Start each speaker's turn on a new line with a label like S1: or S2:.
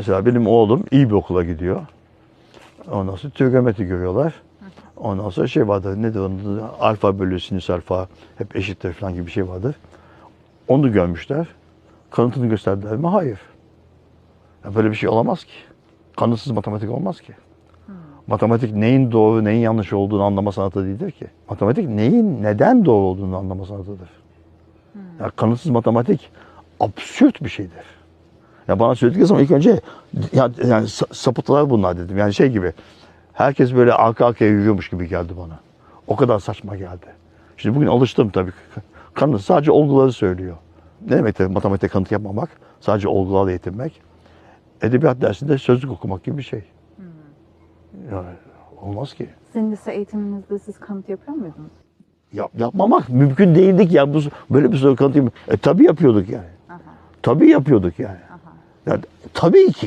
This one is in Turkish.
S1: Mesela benim oğlum iyi bir okula gidiyor. Ondan sonra trigonometri görüyorlar. Ondan sonra şey vardır, nedir onun? Alfa bölü sinüs alfa hep eşittir falan gibi bir şey vardır. Onu görmüşler. Kanıtını gösterdiler mi? Hayır. Ya böyle bir şey olamaz ki. Kanıtsız matematik olmaz ki. Matematik neyin doğru, neyin yanlış olduğunu anlama sanatı değildir ki. Matematik neyin neden doğru olduğunu anlama sanatıdır. Ya kanıtsız matematik absürt bir şeydir. Ya bana söyledikleri zaman ilk önce ya, yani sa- sapıttılar bunlar dedim. Yani şey gibi. Herkes böyle arka arkaya yürüyormuş gibi geldi bana. O kadar saçma geldi. Şimdi bugün alıştım tabii. Kanıt sadece olguları söylüyor. Ne demek de matematik kanıt yapmamak? Sadece olgularla yetinmek. Edebiyat dersinde sözlük okumak gibi bir şey. Yani olmaz ki.
S2: Sizin lise eğitiminizde siz kanıt yapıyor muydunuz?
S1: Yap, yapmamak mümkün değildik ya. Bu, böyle bir soru kanıtayım. E tabii yapıyorduk yani.
S2: Aha,
S1: Tabii yapıyorduk yani.
S2: Aha.
S1: yani tabii ki.